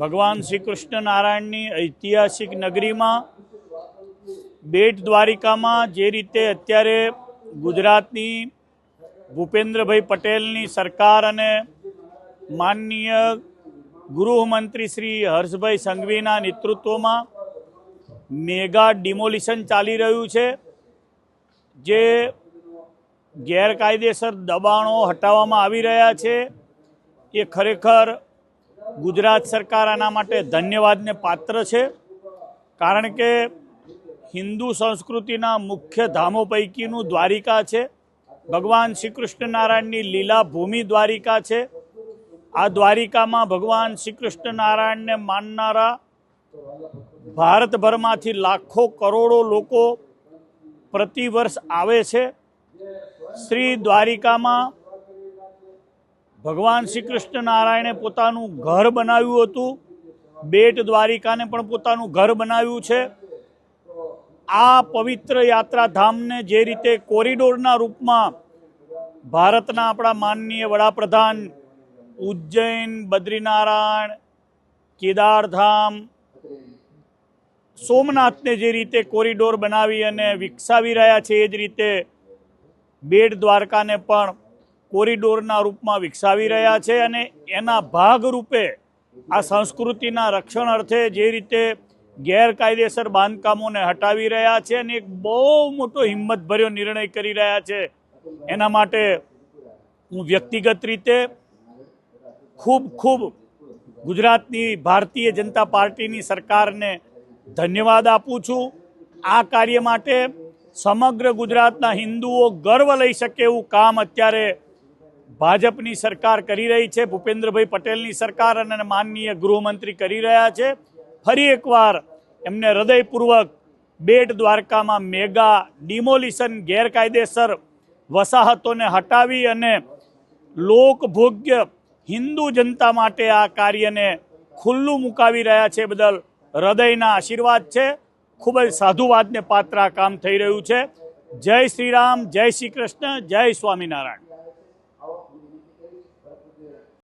ભગવાન શ્રી કૃષ્ણ નારાયણની ઐતિહાસિક નગરીમાં, બેટ દ્વારિકામાં જે રીતે અત્યારે ગુજરાતની ભૂપેન્દ્રભાઈ પટેલની સરકાર અને માનનીય ગૃહમંત્રી શ્રી હર્ષભાઈ સંઘવીના નેતૃત્વમાં મેગા ડિમોલિશન ચાલી રહ્યું છે, જે ગેરકાયદેસર દબાણો હટાવવામાં આવી રહ્યા છે, એ ખરેખર ગુજરાત સરકાર આના માટે ધન્યવાદને પાત્ર છે, કારણ કે હિન્દુ સંસ્કૃતિના મુખ્ય ધામો પૈકીનું દ્વારિકા છે, ભગવાન શ્રી કૃષ્ણ નારાયણની લીલા ભૂમિ દ્વારિકા છે. આ દ્વારિકામાં ભગવાન શ્રી કૃષ્ણ નારાયણને માનનારા ભારતભરમાંથી લાખો કરોડો લોકો પ્રતિવર્ષ આવે છે. શ્રી દ્વારિકામાં ભગવાન શ્રી કૃષ્ણ નારાયણે પોતાનું ઘર બનાવ્યું હતું. બેટ દ્વારિકાને પણ પોતાનું ઘર બનાવ્યું છે. આ પવિત્ર યાત્રાધામને જે રીતે કોરિડોરના રૂપમાં ભારતના આપણા માનનીય વડાપ્રધાન ઉજ્જૈન, બદ્રીનારાયણ, કેદારધામ, સોમનાથને જે રીતે કોરિડોર બનાવી અને વિકસાવી રહ્યા છે, એ જ રીતે બેટ દ્વારકાને પણ કોરિડોરના રૂપમાં વિકસાવી રહ્યા છે અને એના ભાગરૂપે આ સંસ્કૃતિના રક્ષણ અર્થે જે રીતે ગેરકાયદેસર બાંધકામોને હટાવી રહ્યા છે અને એક બહુ મોટો હિંમતભર્યો નિર્ણય કરી રહ્યા છે, એના માટે હું વ્યક્તિગત રીતે ખૂબ ખૂબ ગુજરાતની ભારતીય જનતા પાર્ટીની સરકારને ધન્યવાદ આપું છું. આ કાર્ય માટે સમગ્ર ગુજરાતના હિન્દુઓ ગર્વ લઈ શકે એવું કામ અત્યારે ભાજપની સરકાર કરી રહી છે, ભૂપેન્દ્રભાઈ પટેલની સરકાર અને માનનીય ગૃહમંત્રી કરી રહ્યા છે. ફરી એકવાર એમને હૃદયપૂર્વક બેટ દ્વારકામાં મેગા ડિમોલિશન ગેરકાયદેસર વસાહતોને હટાવી અને લોકભોગ્ય હિન્દુ જનતા માટે આ કાર્યને ખુલ્લું મુકાવી રહ્યા છે બદલ હૃદયના આશીર્વાદ છે. ખૂબ જ સાધુવાદને પાત્ર કામ થઈ રહ્યું છે. જય શ્રી રામ જય શ્રી કૃષ્ણ, જય સ્વામિનારાયણ.